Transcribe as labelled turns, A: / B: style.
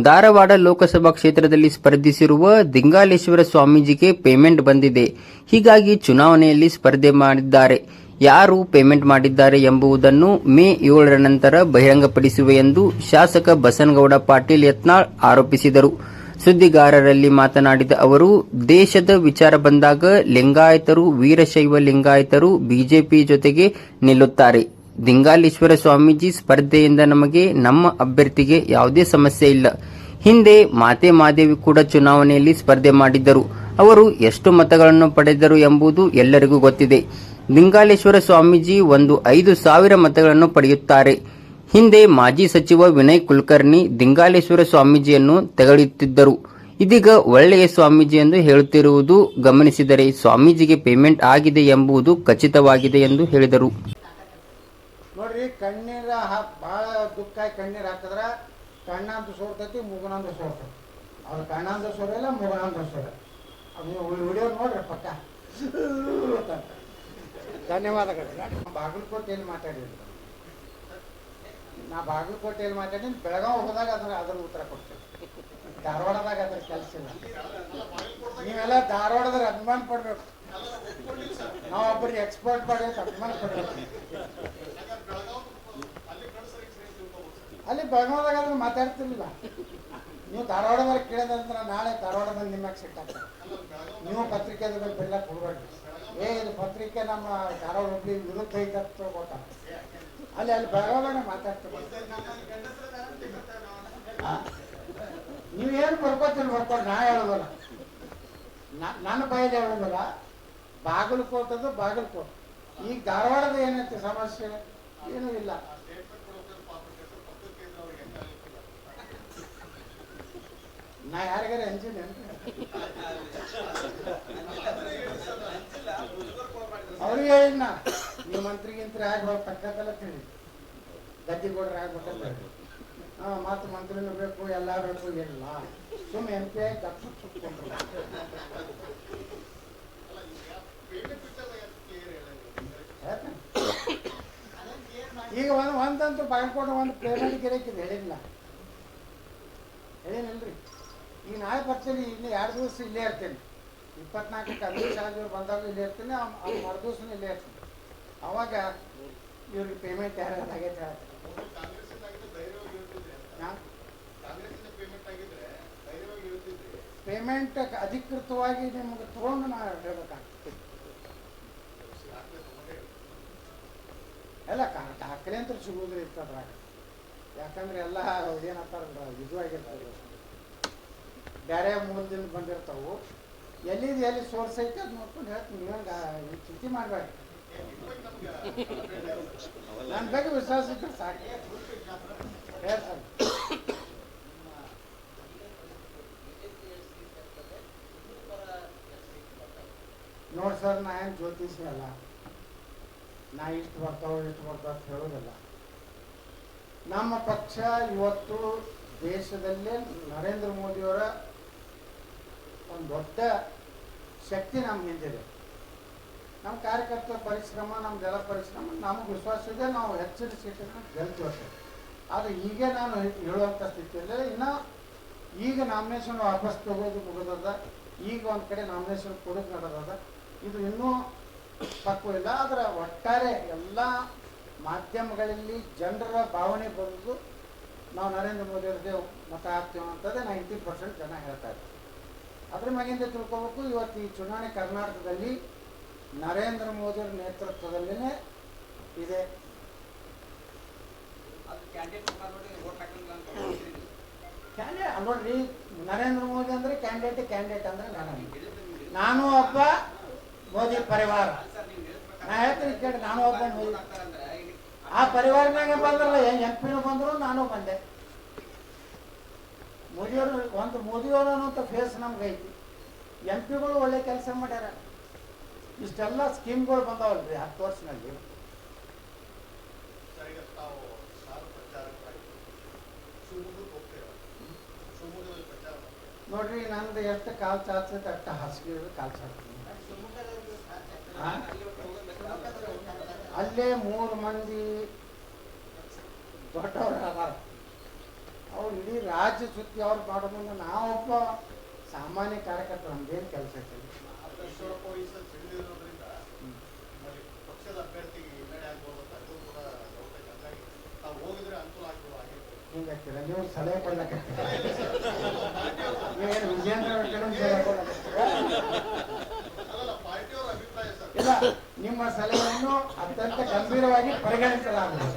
A: ಧಾರವಾಡ ಲೋಕಸಭಾ ಕ್ಷೇತ್ರದಲ್ಲಿ ಸ್ಪರ್ಧಿಸಿರುವ ದಿಂಗಾಲೇಶ್ವರ ಸ್ವಾಮೀಜಿಗೆ ಪೇಮೆಂಟ್ ಬಂದಿದೆ. ಹೀಗಾಗಿ ಚುನಾವಣೆಯಲ್ಲಿ ಸ್ಪರ್ಧೆ ಮಾಡಿದ್ದಾರೆ. ಯಾರು ಪೇಮೆಂಟ್ ಮಾಡಿದ್ದಾರೆ ಎಂಬುದನ್ನು ಮೇ ಏಳರ ನಂತರ ಬಹಿರಂಗಪಡಿಸುವೆ ಎಂದು ಶಾಸಕ ಬಸನಗೌಡ ಪಾಟೀಲ್ ಯತ್ನಾಳ್ ಆರೋಪಿಸಿದರು. ಸುದ್ದಿಗಾರರಲ್ಲಿ ಮಾತನಾಡಿದ ಅವರು, ದೇಶದ ವಿಚಾರ ಬಂದಾಗ ಲಿಂಗಾಯತರು, ವೀರಶೈವ ಲಿಂಗಾಯತರು ಬಿಜೆಪಿ ಜೊತೆಗೆ ನಿಲ್ಲುತ್ತಾರೆ. ದಿಂಗಾಲೇಶ್ವರ ಸ್ವಾಮೀಜಿ ಸ್ಪರ್ಧೆಯಿಂದ ನಮಗೆ ನಮ್ಮ ಅಭ್ಯರ್ಥಿಗೆ ಯಾವುದೇ ಸಮಸ್ಯೆ ಇಲ್ಲ. ಹಿಂದೆ ಮಾತೆ ಮಾದೇವಿ ಕೂಡ ಚುನಾವಣೆಯಲ್ಲಿ ಸ್ಪರ್ಧೆ ಮಾಡಿದ್ದರು. ಅವರು ಎಷ್ಟು ಮತಗಳನ್ನು ಪಡೆದರು ಎಂಬುದು ಎಲ್ಲರಿಗೂ ಗೊತ್ತಿದೆ. ಲಿಂಗಾಲೇಶ್ವರ ಸ್ವಾಮೀಜಿ ಒಂದು ಐದು ಸಾವಿರ ಮತಗಳನ್ನು ಪಡೆಯುತ್ತಾರೆ. ಹಿಂದೆ ಮಾಜಿ ಸಚಿವ ವಿನಯ್ ಕುಲಕರ್ಣಿ ದಿಂಗಾಲೇಶ್ವರ ಸ್ವಾಮೀಜಿಯನ್ನು ತೆಗೆಯುತ್ತಿದ್ದರು. ಇದೀಗ ಒಳ್ಳೆಯ ಸ್ವಾಮೀಜಿ ಎಂದು ಹೇಳುತ್ತಿರುವುದು ಗಮನಿಸಿದರೆ ಸ್ವಾಮೀಜಿಗೆ ಪೇಮೆಂಟ್ ಆಗಿದೆ ಎಂಬುದು ಖಚಿತವಾಗಿದೆ ಎಂದು ಹೇಳಿದರು.
B: ನೋಡ್ರಿ ಕಣ್ಣೀರ ಹಾಕ್ ಭಾಳ ದುಃಖ ಕಣ್ಣೀರ್ ಹಾಕಿದ್ರ ಕಣ್ಣಂತ ಸೋರ್ತೈತಿ, ಮುಗನಂತ ಸೋರ್ತೈತಿ. ಅವ್ರು ಕಣ್ಣಂತ ಸೋರಿಲ್ಲ ಮುಗನಂತ ಸೋರ ಅದು ವಿಡಿಯೋ ನೋಡ್ರಿ ಪಕ್ಕ. ಧನ್ಯವಾದಗಳು. ಬಾಗಲಕೋಟೆಯಲ್ಲಿ ಮಾತಾಡಿದ್ರು ನಾ ಬಾಗಲಕೋಟೆಯಲ್ಲಿ ಮಾತಾಡಿನಿ ಬೆಳಗಾವ್ ಹೋದಾಗ ಅದ್ರ ಅದ್ರ ಉತ್ತರ ಕೊಡ್ತೇನೆ. ಧಾರವಾಡದಾಗ ಅದ್ರ ಕೆಲಸ ಇಲ್ಲ. ನೀವೆಲ್ಲ ಧಾರವಾಡದ್ರ ಅಭಿಮಾನ ಪಡ್ಬೇಕು ನಾವು ಎಕ್ಸ್ಪೋರ್ಟ್ ಮಾಡಿ ಅಭಿಮಾನ ಪಡ್ಬೇಕು ಅಲ್ಲಿ ಬೆಳಗಾವದಾಗ ಅದನ್ನು ಮಾತಾಡ್ತಿರ್ಲಿಲ್ಲ. ನೀವು ಧಾರವಾಡದಾಗ ಕೇಳಿದಂತ ನಾಳೆ ಧಾರವಾಡದಾಗ ಸೆಟ್ ಆಗ್ತದೆ ನೀವು ಪತ್ರಿಕೆದಾಗ ಬೆಲ್ಲ ಹೋಗ್ಬೇಡ್ರಿ ಏ, ಇದು ಪತ್ರಿಕೆ ನಮ್ಮ ಧಾರವಾಡ ಹುಬ್ಬಳ್ಳಿ ವಿರುದ್ಧ ಐತೆ ಗೊತ್ತ? ಅಲ್ಲಿ ಅಲ್ಲಿ ಬೆಳಗಾವದಾಗ ಮಾತಾಡ್ತೀವಿ ನೀವೇನು ಬರ್ಕೋತೀನಿ ಬರ್ಕೊಂಡು ನಾ ಹೇಳೋದಲ್ಲ. ನನ್ನ ಬಾಯಲ್ಲಿ ಹೇಳೋದಲ್ಲ, ಬಾಗಲಕೋಟದು ಬಾಗಲಕೋಟೆ. ಈಗ ಧಾರವಾಡದ ಏನೈತೆ ಸಮಸ್ಯೆ? ಏನೂ ಇಲ್ಲ. ನಾ ಯಾರಿಗಾರ ಅಂಜಿನಿ ಅವ್ರಿಗೆ ಹೇಳಿದ್ನ ನೀವು ಮಂತ್ರಿಗಿಂತ ಆಗ್ಬೇಕು ಪಕ್ಕದಲ್ಲ ತಿಳಿ. ಗದ್ದಿಗೌಡ್ರು ಆಗ್ಬೇಕಂತ ಹಾ, ಮತ್ತೆ ಮಂತ್ರಿನೂ ಬೇಕು, ಎಲ್ಲ ಬೇಕು, ಇಲ್ಲ. ಸುಮ್ಮನೆ ಎಂ ಪಿ ಆಗಿ ಹೇಳ್ತೇನೆ. ಈಗ ಒಂದು ಒಂದಂತೂ ಬಾಯ್ಕೊಂಡು ಒಂದು ಪೇಮೆಂಟ್ ಗಿರಕಿದೆ ಹೇಳಿಲ್ಲ ಹೇಳಿನಲ್ರಿ. ಈಗ ನಾಳೆ ಬರ್ತೀನಿ, ಇನ್ನು ಎರಡು ದಿವಸ ಇಲ್ಲೇ ಇರ್ತೀನಿ. ಇಪ್ಪತ್ನಾಲ್ಕಕ್ಕೆ ಅಮಿತ್ ಶಾಜಿಯವ್ರು ಬಂದಾಗ ಇಲ್ಲೇ ಇರ್ತೀನಿ ಮರು ದಿವಸ ಇಲ್ಲೇ ಇರ್ತೀನಿ. ಅವಾಗ ಇವ್ರಿಗೆ ಪೇಮೆಂಟ್ ಯಾರು ಪೇಮೆಂಟ್ ಅಧಿಕೃತವಾಗಿ ನಿಮ್ಗೆ ತಗೊಂಡು ನಾ ಹೇಳ್ಬೇಕಾಗ್ತದೆ. ಎಲ್ಲ ದಾಖಲೆ ಅಂತ ಸಿಗುವುದ್ರಿ ಇರ್ತದ್ರಾಗ ಯಾಕಂದ್ರೆ ಎಲ್ಲ ಏನಂತಾರಲ್ಲ ಇದು ಆಗಿರ್ತದೆ ಬೇರೆ ಮೂಲದಿಂದ ಬಂದಿರ್ತಾವು. ಎಲ್ಲಿದು ಎಲ್ಲಿ ಸೋರ್ಸ್ ಐತೆ ಅದು ನೋಡ್ಕೊಂಡು ಹೇಳ್ತೀನಿ. ನೀವಂಗೆ ಚಿಂತೆ ಮಾಡಬೇಡಿ. ನನ್ನ ಬಗ್ಗೆ ವಿಶ್ವಾಸ ಇದ್ರೆ ಸಾಕು. ಹೇಳ್ತಾರೆ ನೋಡಿ ಸರ್, ನಾ ಏನು ಜ್ಯೋತಿಷಿ ಅಲ್ಲ. ನಾ ಇಷ್ಟು ಬರ್ತಾವ ಇಷ್ಟು ಬರ್ತಾವ ಅಂತ ಹೇಳೋದಿಲ್ಲ. ನಮ್ಮ ಪಕ್ಷ ಇವತ್ತು ದೇಶದಲ್ಲೇ ನರೇಂದ್ರ ಮೋದಿಯವರ ಒಂದು ದೊಡ್ಡ ಶಕ್ತಿ ನಮ್ಮ ಹಿಂದಿದೆ. ನಮ್ಮ ಕಾರ್ಯಕರ್ತರ ಪರಿಶ್ರಮ ನಮ್ದೆಲ್ಲ ಪರಿಶ್ರಮ ನಮಗೆ ವಿಶ್ವಾಸ ಇದೆ ನಾವು ಹೆಚ್ಚಿನ ಸೀಟನ್ನು ಗೆಲ್ತೀವಿ ಆದರೆ ಈಗ ನಾನು ಹೇಳುವಂಥ ಸ್ಥಿತಿಯಲ್ಲಿ ಇನ್ನು ಈಗ ನಾಮಿನೇಷನ್ ವಾಪಸ್ ತಗೋದು ಮುಗಿದದ, ಈಗ ಒಂದು ಕಡೆ ನಾಮಿನೇಷನ್ ಕೊಡೋದು ನಡೆದದ. ಇದು ಇನ್ನೂ ಇಲ್ಲ, ಆದರೆ ಒಟ್ಟಾರೆ ಎಲ್ಲ ಮಾಧ್ಯಮಗಳಲ್ಲಿ ಜನರ ಭಾವನೆ ಬಂದು ನಾವು ನರೇಂದ್ರ ಮೋದಿ ಮತ ಹಾಕ್ತೇವೆ ಅಂತದೇ ನೈಂಟಿ ಪರ್ಸೆಂಟ್ ಜನ ಹೇಳ್ತಾ ಇದ್ದಾರೆ. ಅದ್ರ ಮ್ಯಾಗಿಂದ ತಿಳ್ಕೊಬೇಕು? ಇವತ್ತು ಈ ಚುನಾವಣೆ ಕರ್ನಾಟಕದಲ್ಲಿ ನರೇಂದ್ರ ಮೋದಿಯವ್ರ ನೇತೃತ್ವದಲ್ಲೇ ಇದೆ. ಕ್ಯಾಂಡಿಡೇಟ್ ನೋಡ್ರಿ ನರೇಂದ್ರ ಮೋದಿ ಅಂದ್ರೆ ಕ್ಯಾಂಡಿಡೇಟ್ ಕ್ಯಾಂಡಿಡೇಟ್ ಅಂದ್ರೆ ನಾನು. ನಾನು ಒಬ್ಬ ಮೋದಿ ಪರಿವಾರ. ನಾ ಹೇಳ್ತೀನಿ ಕೇಳಿ ನಾನು ಒಬ್ಬ ಮೋದಿ ಆ ಪರಿವಾರನಾಗೆ ಬಂದ್ರಲ್ಲ ಎಂ ಪಿನೂ ಬಂದ್ರು ನಾನು ಬಂದೆ. ಮೋದಿಯವರು ಒಂದು ಮೋದಿಯವರು ಅನ್ನೋಂಥ ಫೇಸ್ ನಮ್ಗೆ ಐತಿ. ಎಂ ಪಿಗಳು ಒಳ್ಳೆ ಕೆಲಸ ಮಾಡ್ಯಾರ. ಇಷ್ಟೆಲ್ಲ ಸ್ಕೀಮ್ಗಳು ಬಂದಾವಲ್ರಿ ಹತ್ತು ವರ್ಷನಲ್ಲಿ ನೋಡ್ರಿ ನಂದು ಎಷ್ಟು ಕಾಲ್ ಚಾಚೈತೆ ಅಷ್ಟು ಹಾಸಿಗೆ ಕಾಲ್ ಚಾಚ್ತೀನಿ? ಅಲ್ಲೇ ಮೂರು ಮಂದಿ ದೊಡ್ಡವರು ಅದಾರ ಇಡೀ ರಾಜ್ಯ ಸುತ್ತಿ ಅವ್ರು ಮಾಡೋದನ್ನು ನಾವೊಬ್ಬ ಸಾಮಾನ್ಯ ಕಾರ್ಯಕರ್ತ ನಮ್ದೇನು ಕೆಲಸ ಇರ್ತದೆ ನೀವು ಸಲಹೆ ಕೊಡ್ಲಕತ್ತೀರ? ನೀವೇನು ವಿಜೇಂದ್ರ ಇಲ್ಲ ನಿಮ್ಮ ಸಲಹೆಯನ್ನು ಅತ್ಯಂತ ಗಂಭೀರವಾಗಿ ಪರಿಗಣಿಸಲಾಗುವುದು.